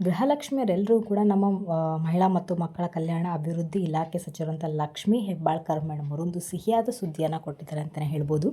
ಗೃಹಲಕ್ಷ್ಮಿಯರೆಲ್ಲರೂ ಕೂಡ ನಮ್ಮ ಮಹಿಳಾ ಮತ್ತು ಮಕ್ಕಳ ಕಲ್ಯಾಣ ಅಭಿವೃದ್ಧಿ ಇಲಾಖೆ ಸಚಿವರಂಥ ಲಕ್ಷ್ಮೀ ಹೆಬ್ಬಾಳ್ಕರ್ ಮೇಡಮ್ ಅವರು ಒಂದು ಸಿಹಿಯಾದ ಸುದ್ದಿಯನ್ನು ಕೊಟ್ಟಿದ್ದಾರೆ ಅಂತಲೇ ಹೇಳ್ಬೋದು.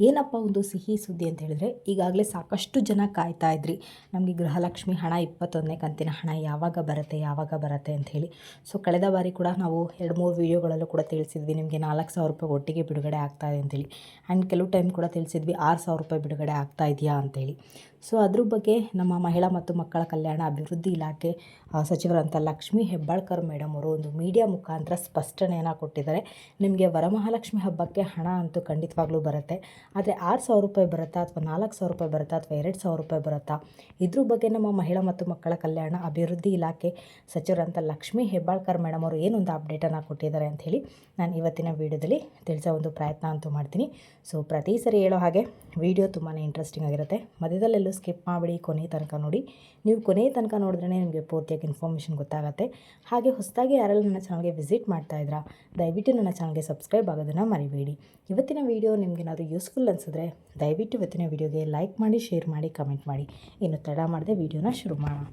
ಏನಪ್ಪ ಒಂದು ಸಿಹಿ ಸುದ್ದಿ ಅಂತ ಹೇಳಿದ್ರೆ, ಈಗಾಗಲೇ ಸಾಕಷ್ಟು ಜನ ಕಾಯ್ತಾ ಇದ್ರಿ. ನಮಗೆ ಗೃಹಲಕ್ಷ್ಮಿ ಹಣ ಇಪ್ಪತ್ತೊಂದನೇ ಕಂತಿನ ಹಣ ಯಾವಾಗ ಬರುತ್ತೆ ಯಾವಾಗ ಬರುತ್ತೆ ಅಂತ ಹೇಳಿ. ಸೊ, ಕಳೆದ ಬಾರಿ ಕೂಡ ನಾವು ಎರಡು ಮೂರು ವೀಡಿಯೋಗಳಲ್ಲೂ ಕೂಡ ತಿಳಿಸಿದ್ವಿ, ನಿಮಗೆ ನಾಲ್ಕು ಸಾವಿರ ರೂಪಾಯಿ ಒಟ್ಟಿಗೆ ಬಿಡುಗಡೆ ಆಗ್ತಾ ಇದೆ ಅಂತೇಳಿ. ಆ್ಯಂಡ್ ಕೆಲವು ಟೈಮ್ ಕೂಡ ತಿಳಿಸಿದ್ವಿ, ಆರು ಸಾವಿರ ರೂಪಾಯಿ ಬಿಡುಗಡೆ ಆಗ್ತಾ ಇದೆಯಾ ಅಂತೇಳಿ. ಸೊ, ಅದ್ರ ಬಗ್ಗೆ ನಮ್ಮ ಮಹಿಳಾ ಮತ್ತು ಮಕ್ಕಳ ಕಲ್ಯಾಣ ಅಭಿವೃದ್ಧಿ ಇಲಾಖೆ ಆ, ಸಚಿವರಂಥ ಲಕ್ಷ್ಮೀ ಹೆಬ್ಬಾಳ್ಕರ್ ಮೇಡಮ್ ಅವರು ಒಂದು ಮೀಡಿಯಾ ಮುಖಾಂತರ ಸ್ಪಷ್ಟನೆಯನ್ನು ಕೊಟ್ಟಿದ್ದಾರೆ. ನಿಮಗೆ ವರಮಹಾಲಕ್ಷ್ಮಿ ಹಬ್ಬಕ್ಕೆ ಹಣ ಅಂತೂ ಖಂಡಿತವಾಗ್ಲೂ ಬರುತ್ತೆ. ಆದರೆ ಆರು ಸಾವಿರ ರೂಪಾಯಿ ಬರುತ್ತಾ ಅಥವಾ ನಾಲ್ಕು ಸಾವಿರ ರೂಪಾಯಿ ಬರುತ್ತಾ ಅಥವಾ ಎರಡು ಸಾವಿರ ರೂಪಾಯಿ ಬರುತ್ತಾ? ಇದ್ರ ಬಗ್ಗೆ ನಮ್ಮ ಮಹಿಳಾ ಮತ್ತು ಮಕ್ಕಳ ಕಲ್ಯಾಣ ಅಭಿವೃದ್ಧಿ ಇಲಾಖೆ ಸಚಿವರಂಥ ಲಕ್ಷ್ಮೀ ಹೆಬ್ಬಾಳ್ಕರ್ ಮೇಡಮ್ ಅವರು ಏನೊಂದು ಅಪ್ಡೇಟನ್ನು ಕೊಟ್ಟಿದ್ದಾರೆ ಅಂತ ಹೇಳಿ ನಾನು ಇವತ್ತಿನ ವೀಡಿಯೋದಲ್ಲಿ ತಿಳಿಸೋ ಒಂದು ಪ್ರಯತ್ನ ಅಂತೂ ಮಾಡ್ತೀನಿ. ಸೊ ಪ್ರತಿ ಸರಿ ಹೇಳೋ ಹಾಗೆ ವಿಡಿಯೋ ತುಂಬಾ ಇಂಟ್ರೆಸ್ಟಿಂಗ್ ಆಗಿರುತ್ತೆ. ಮಧ್ಯದಲ್ಲೆಲ್ಲೂ ಸ್ಕಿಪ್ ಮಾಡಿಬಿಡಿ ಕೊನೆ ತನಕ ನೋಡಿ. ನೀವು ಕೊನೆ ತನಕ ನೋಡಿದ್ರೆ ನಿಮಗೆ ಪೂರ್ತಿಯಾಗಿ ಇನ್ಫಾರ್ಮೇಷನ್ ಗೊತ್ತಾಗುತ್ತೆ. ಹಾಗೆ ಹೊಸದಾಗಿ ಯಾರೆಲ್ಲ ನನ್ನ ಚಾನಲ್ಗೆ ವಿಸಿಟ್ ಮಾಡ್ತಾ ಇದ್ರ, ದಯವಿಟ್ಟು ನನ್ನ ಚಾನಲ್ಗೆ ಸಬ್ಸ್ಕ್ರೈಬ್ ಆಗೋದನ್ನು ಮರಿಬೇಡಿ. ಇವತ್ತಿನ ವೀಡಿಯೋ ನಿಮಗೇನಾದರೂ ಯೂಸ್ಫುಲ್ ಅನಿಸಿದ್ರೆ ದಯವಿಟ್ಟು ಇವತ್ತಿನ ವೀಡಿಯೋಗೆ ಲೈಕ್ ಮಾಡಿ ಶೇರ್ ಮಾಡಿ ಕಮೆಂಟ್ ಮಾಡಿ. ಇನ್ನು ತಡ ಮಾಡದೆ ವೀಡಿಯೋನ ಶುರು ಮಾಡೋಣ.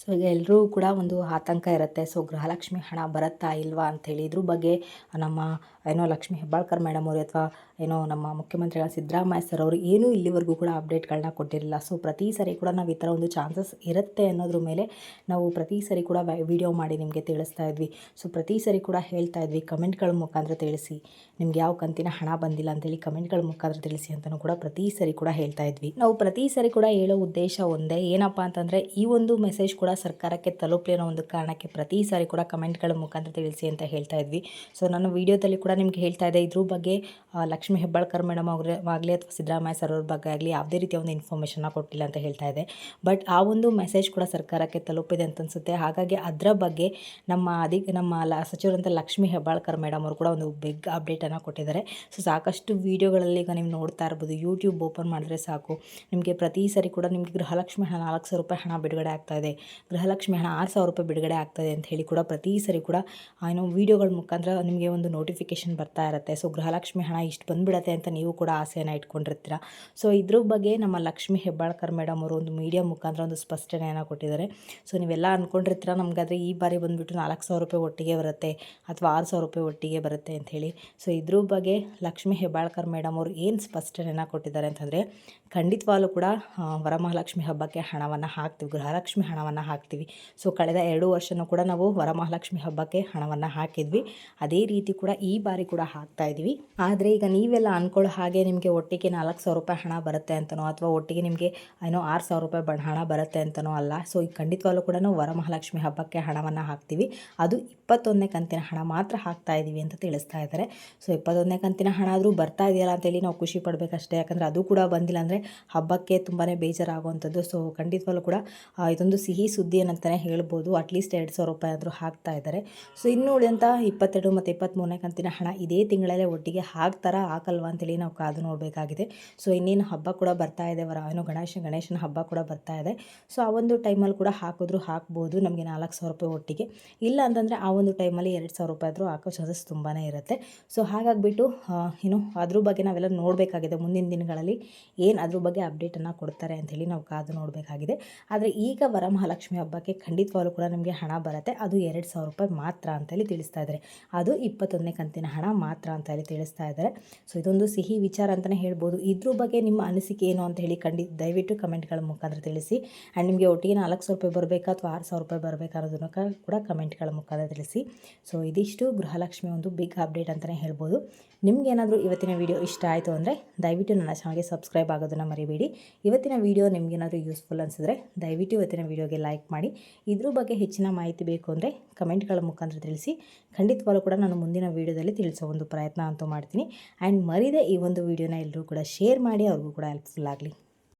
ಸೊ ಈಗ ಎಲ್ಲರೂ ಕೂಡ ಒಂದು ಆತಂಕ ಇರುತ್ತೆ. ಸೊ ಗೃಹಲಕ್ಷ್ಮಿ ಹಣ ಬರುತ್ತಾ ಇಲ್ವಾ ಅಂಥೇಳಿ ಇದ್ರ ಬಗ್ಗೆ ನಮ್ಮ ಏನೋ ಲಕ್ಷ್ಮೀ ಹೆಬ್ಬಾಳ್ಕರ್ ಮೇಡಮ್ ಅವರು ಅಥವಾ ಏನೋ ನಮ್ಮ ಮುಖ್ಯಮಂತ್ರಿಗಳ ಸಿದ್ದರಾಮಯ್ಯ ಸರ್ ಅವರು ಏನೂ ಇಲ್ಲಿವರೆಗೂ ಕೂಡ ಅಪ್ಡೇಟ್ಗಳನ್ನ ಕೊಟ್ಟಿರಲಿಲ್ಲ. ಸೊ ಪ್ರತಿ ಸರಿ ಕೂಡ ನಾವು ಈ ಥರ ಒಂದು ಚಾನ್ಸಸ್ ಇರುತ್ತೆ ಅನ್ನೋದ್ರ ಮೇಲೆ ನಾವು ಪ್ರತಿ ಸರಿ ಕೂಡ ವಿಡಿಯೋ ಮಾಡಿ ನಿಮಗೆ ತಿಳಿಸ್ತಾ ಇದ್ವಿ. ಸೊ ಪ್ರತಿ ಸರಿ ಕೂಡ ಹೇಳ್ತಾ ಇದ್ವಿ. ಕಮೆಂಟ್ಗಳ ಮುಖಾಂತರ ತಿಳಿಸಿ. ನಿಮ್ಗೆ ಯಾವ ಕಂತಿನ ಹಣ ಬಂದಿಲ್ಲ ಅಂತೇಳಿ ಕಮೆಂಟ್ಗಳ ಮುಖಾಂತರ ತಿಳಿಸಿ ಅಂತಲೂ ಕೂಡ ಪ್ರತಿ ಸರಿ ಕೂಡ ಹೇಳ್ತಾ ಇದ್ವಿ. ನಾವು ಪ್ರತಿ ಸರಿ ಕೂಡ ಹೇಳೋ ಉದ್ದೇಶ ಒಂದೇ. ಏನಪ್ಪ ಅಂತಂದರೆ ಈ ಒಂದು ಮೆಸೇಜ್ ಕೂಡ ಸರ್ಕಾರಕ್ಕೆ ತಲುಪಲಿ ಅನ್ನೋ ಒಂದು ಕಾರಣಕ್ಕೆ ಪ್ರತಿ ಸಾರಿ ಕೂಡ ಕಮೆಂಟ್ಗಳ ಮುಖಾಂತರ ತಿಳಿಸಿ ಅಂತ ಹೇಳ್ತಾ ಇದ್ವಿ. ಸೊ ನಾನು ವಿಡಿಯೋದಲ್ಲಿ ಕೂಡ ನಿಮ್ಗೆ ಹೇಳ್ತಾ ಇದೆ, ಇದ್ರ ಬಗ್ಗೆ ಲಕ್ಷ್ಮೀ ಹೆಬ್ಬಾಳ್ಕರ್ ಮೇಡಮ್ ಅವ್ರ ಆಗಲಿ ಅಥವಾ ಸಿದ್ದರಾಮಯ್ಯ ಸರ್ ಅವ್ರ ಬಗ್ಗೆ ಆಗಲಿ ಯಾವುದೇ ರೀತಿಯ ಒಂದು ಇನ್ಫಾರ್ಮೇಷನ್ನ ಕೊಟ್ಟಿಲ್ಲ ಅಂತ ಹೇಳ್ತಾ ಇದೆ. ಬಟ್ ಆ ಒಂದು ಮೆಸೇಜ್ ಕೂಡ ಸರ್ಕಾರಕ್ಕೆ ತಲುಪಿದೆ ಅಂತ ಅನಿಸುತ್ತೆ. ಹಾಗಾಗಿ ಅದರ ಬಗ್ಗೆ ನಮ್ಮ ಅಧಿ, ನಮ್ಮ ಲ, ಸಚಿವರಂತ ಲಕ್ಷ್ಮೀ ಹೆಬ್ಬಾಳ್ಕರ್ ಮೇಡಮ್ ಅವರು ಕೂಡ ಒಂದು ಬಿಗ್ ಅಪ್ಡೇಟನ್ನು ಕೊಟ್ಟಿದ್ದಾರೆ. ಸೊ ಸಾಕಷ್ಟು ವೀಡಿಯೋಗಳಲ್ಲಿ ಈಗ ನೀವು ನೋಡ್ತಾ ಇರ್ಬೋದು ಯೂಟ್ಯೂಬ್ ಓಪನ್ ಮಾಡಿದ್ರೆ ಸಾಕು. ನಿಮಗೆ ಪ್ರತಿ ಸರಿ ಕೂಡ ನಿಮಗೆ ಗೃಹಲಕ್ಷ್ಮಿ ಹಣ ನಾಲ್ಕು ಸಾವಿರ ರೂಪಾಯಿ ಹಣ ಬಿಡುಗಡೆ ಆಗ್ತಾ ಇದೆ. ಗೃಹಲಕ್ಷ್ಮಿ ಹಣ ಆರು ಸಾವಿರ ರೂಪಾಯಿ ಬಿಡುಗಡೆ ಆಗ್ತದೆ ಅಂತ ಹೇಳಿ ಕೂಡ ಪ್ರತಿ ಸರಿ ಕೂಡ ಏನೋ ವೀಡಿಯೋಗಳ ಮುಖಾಂತರ ನಿಮಗೆ ಒಂದು ನೋಟಿಫಿಕೇಶನ್ ಬರ್ತಾ ಇರುತ್ತೆ. ಸೊ ಗೃಹಲಕ್ಷ್ಮಿ ಹಣ ಇಷ್ಟು ಬಂದ್ಬಿಡತ್ತೆ ಅಂತ ನೀವು ಕೂಡ ಆಸೆಯನ್ನು ಇಟ್ಕೊಂಡಿರ್ತೀರ? ಸೊ ಇದ್ರ ಬಗ್ಗೆ ನಮ್ಮ ಲಕ್ಷ್ಮಿ ಹೆಬ್ಬಾಳ್ಕರ್ ಮೇಡಮ್ ಅವರು ಒಂದು ಮೀಡಿಯಾ ಮುಖಾಂತರ ಒಂದು ಸ್ಪಷ್ಟನೆಯನ್ನು ಕೊಟ್ಟಿದ್ದಾರೆ. ಸೊ ನೀವೆಲ್ಲ ಅಂದ್ಕೊಂಡಿರ್ತೀರ ನಮಗಾದ್ರೆ ಈ ಬಾರಿ ಬಂದುಬಿಟ್ಟು ನಾಲ್ಕು ಸಾವಿರ ರೂಪಾಯಿ ಒಟ್ಟಿಗೆ ಬರುತ್ತೆ ಅಥವಾ ಆರು ಸಾವಿರ ರೂಪಾಯಿ ಒಟ್ಟಿಗೆ ಬರುತ್ತೆ ಅಂತ ಹೇಳಿ. ಸೊ ಇದ್ರ ಬಗ್ಗೆ ಲಕ್ಷ್ಮಿ ಹೆಬ್ಬಾಳ್ಕರ್ ಮೇಡಮ್ ಅವರು ಏನು ಸ್ಪಷ್ಟನೆಯನ್ನು ಕೊಟ್ಟಿದ್ದಾರೆ ಅಂತಂದರೆ, ಖಂಡಿತವಾಗ್ಲೂ ಕೂಡ ವರಮಹಾಲಕ್ಷ್ಮಿ ಹಬ್ಬಕ್ಕೆ ಹಣವನ್ನು ಹಾಕ್ತೀವಿ. ಗೃಹಲಕ್ಷ್ಮಿ ಹಣವನ್ನು ಹಾಕ್ತೀವಿ. ಸೊ ಕಳೆದ ಎರಡು ವರ್ಷನೂ ಕೂಡ ನಾವು ವರಮಹಾಲಕ್ಷ್ಮಿ ಹಬ್ಬಕ್ಕೆ ಹಣವನ್ನು ಹಾಕಿದ್ವಿ. ಅದೇ ರೀತಿ ಕೂಡ ಈ ಬಾರಿ ಕೂಡ ಹಾಕ್ತಾ ಇದ್ದೀವಿ ಆದರೆ ಈಗ ನೀವೆಲ್ಲ ಅಂದ್ಕೊಳ್ಳೋ ಹಾಗೆ ನಿಮಗೆ ಒಟ್ಟಿಗೆ ನಾಲ್ಕು ಸಾವಿರ ರೂಪಾಯಿ ಹಣ ಬರುತ್ತೆ ಅಂತನೋ ಅಥವಾ ಒಟ್ಟಿಗೆ ನಿಮಗೆ ಏನೋ ಆರು ಸಾವಿರ ರೂಪಾಯಿ ಬಡ ಹಣ ಬರುತ್ತೆ ಅಂತನೋ ಅಲ್ಲ. ಸೊ ಈ ಖಂಡಿತವಾಗ್ಲೂ ಕೂಡ ವರಮಹಾಲಕ್ಷ್ಮಿ ಹಬ್ಬಕ್ಕೆ ಹಣವನ್ನು ಹಾಕ್ತೀವಿ. ಅದು ಇಪ್ಪತ್ತೊಂದನೇ ಕಂತಿನ ಹಣ ಮಾತ್ರ ಹಾಕ್ತಾ ಇದ್ದೀವಿ ಅಂತ ತಿಳಿಸ್ತಾ ಇದ್ದಾರೆ ಸೊ ಇಪ್ಪತ್ತೊಂದನೇ ಕಂತಿನ ಹಣ ಆದರೂ ಬರ್ತಾ ಇದೆಯಲ್ಲ ಅಂತೇಳಿ ನಾವು ಖುಷಿ ಪಡಬೇಕಷ್ಟೇ. ಯಾಕಂದರೆ ಅದು ಕೂಡ ಬಂದಿಲ್ಲ ಅಂದರೆ ಹಬ್ಬಕ್ಕೆ ತುಂಬಾ ಬೇಜಾರಾಗುವಂಥದ್ದು. ಸೊ ಖಂಡಿತವಾಗ್ಲೂ ಕೂಡ ಇದೊಂದು ಸಿಹಿ ಸುದ್ದಿ ಏನಂತಲೇ ಹೇಳ್ಬೋದು. ಅಟ್ಲೀಸ್ಟ್ ಎರಡು ಸಾವಿರ ರೂಪಾಯಿ ಆದರೂ ಹಾಕ್ತಾ ಇದ್ದಾರೆ ಸೊ ಇನ್ನು ಉಳಿದಂಥ ಇಪ್ಪತ್ತೆರಡು ಮತ್ತು ಇಪ್ಪತ್ತ್ಮೂರನೇ ಕಂತಿನ ಇದೇ ತಿಂಗಳಲ್ಲೇ ಒಟ್ಟಿಗೆ ಹಾಕ್ತಾರಾ ಹಾಕಲ್ವಾ ಅಂತೇಳಿ ನಾವು ಕಾದು ನೋಡಬೇಕಾಗಿದೆ. ಸೊ ಇನ್ನೇನು ಹಬ್ಬ ಕೂಡ ಬರ್ತಾ ಇದೆ. ವರ, ಏನು ಗಣೇಶ, ಗಣೇಶನ ಹಬ್ಬ ಕೂಡ ಬರ್ತಾ ಇದೆ. ಸೊ ಆ ಒಂದು ಟೈಮಲ್ಲಿ ಕೂಡ ಹಾಕಿದ್ರು ಹಾಕ್ಬೋದು. ನಮಗೆ ನಾಲ್ಕು ಸಾವಿರ ರೂಪಾಯಿ ಒಟ್ಟಿಗೆ. ಇಲ್ಲ ಅಂತಂದರೆ ಆ ಒಂದು ಟೈಮಲ್ಲಿ ಎರಡು ಸಾವಿರ ರೂಪಾಯಿ ಆದರೂ ಹಾಕೋ ಚಾನ್ಸಸ್ ತುಂಬಾ ಇರುತ್ತೆ. ಸೊ ಹಾಗಾಗಿಬಿಟ್ಟು ಏನು ಅದ್ರ ಬಗ್ಗೆ ನಾವೆಲ್ಲ ನೋಡಬೇಕಾಗಿದೆ ಮುಂದಿನ ದಿನಗಳಲ್ಲಿ. ಏನು ಅದ್ರ ಬಗ್ಗೆ ಅಪ್ಡೇಟನ್ನು ಕೊಡ್ತಾರೆ ಅಂಥೇಳಿ ನಾವು ಕಾದು ನೋಡಬೇಕಾಗಿದೆ. ಆದರೆ ಈಗ ವರಮಹಾಲಕ್ಷ್ಮಿ ಹಬ್ಬಕ್ಕೆ ಖಂಡಿತವಾಗಲೂ ಕೂಡ ನಮಗೆ ಹಣ ಬರುತ್ತೆ. ಅದು ಎರಡು ಸಾವಿರ ರೂಪಾಯಿ ಮಾತ್ರ ಅಂತೇಳಿ ತಿಳಿಸ್ತಾ ಇದ್ದಾರೆ ಅದು ಇಪ್ಪತ್ತೊಂದನೇ ಕಂತಿನ ಹಣ ಮಾತ್ರ ಅಂತ ಹೇಳಿ ತಿಳಿಸ್ತಾ ಇದ್ದಾರೆ. ಸೊ ಇದೊಂದು ಸಿಹಿ ವಿಚಾರ ಅಂತಲೇ ಹೇಳ್ಬೋದು. ಇದ್ರ ಬಗ್ಗೆ ನಿಮ್ಮ ಅನಿಸಿಕೆ ಏನು ಅಂತ ಹೇಳಿ ಖಂಡಿತ ದಯವಿಟ್ಟು ಕಮೆಂಟ್ಗಳ ಮುಖಾಂತರ ತಿಳಿಸಿ. ಆ್ಯಂಡ್ ನಿಮಗೆ ಒಟ್ಟಿಗೆ ನಾಲ್ಕು ಸಾವಿರ ರೂಪಾಯಿ ಬರಬೇಕಾ ಅಥವಾ ಆರು ಸಾವಿರ ರೂಪಾಯಿ ಬರಬೇಕಾ ಅನ್ನೋದನ್ನು ಕೂಡ ಕಮೆಂಟ್ಗಳ ಮುಖಾಂತರ ತಿಳಿಸಿ. ಸೊ ಇದಿಷ್ಟು ಗೃಹಲಕ್ಷ್ಮಿ ಒಂದು ಬಿಗ್ ಅಪ್ಡೇಟ್ ಅಂತಲೇ ಹೇಳ್ಬೋದು. ನಿಮಗೇನಾದರೂ ಇವತ್ತಿನ ವಿಡಿಯೋ ಇಷ್ಟ ಆಯಿತು ಅಂದರೆ ದಯವಿಟ್ಟು ನನ್ನ ಚಾನಲ್ಗೆ ಸಬ್ಸ್ಕ್ರೈಬ್ ಆಗೋದನ್ನು ಮರಿಬೇಡಿ. ಇವತ್ತಿನ ವಿಡಿಯೋ ನಿಮಗೇನಾದರೂ ಯೂಸ್ಫುಲ್ ಅನಿಸಿದ್ರೆ ದಯವಿಟ್ಟು ಇವತ್ತಿನ ವಿಡಿಯೋಗೆ ಲೈಕ್ ಮಾಡಿ. ಇದ್ರ ಬಗ್ಗೆ ಹೆಚ್ಚಿನ ಮಾಹಿತಿ ಬೇಕು ಅಂದರೆ ಕಮೆಂಟ್ಗಳ ಮುಖಾಂತರ ತಿಳಿಸಿ. ಖಂಡಿತವಾಗ್ಲೂ ಕೂಡ ನಾನು ಮುಂದಿನ ವೀಡಿಯೋದಲ್ಲಿ ತಿಳಿಸೋ ಒಂದು ಪ್ರಯತ್ನ ಅಂತೂ ಮಾಡ್ತೀನಿ. ಆ್ಯಂಡ್ ಮರಿದೆ ಈ ಒಂದು ವಿಡಿಯೋನ ಎಲ್ಲರೂ ಕೂಡ ಶೇರ್ ಮಾಡಿ, ಅವ್ರಿಗೂ ಕೂಡ ಹೆಲ್ಪ್ಫುಲ್ ಆಗಲಿ.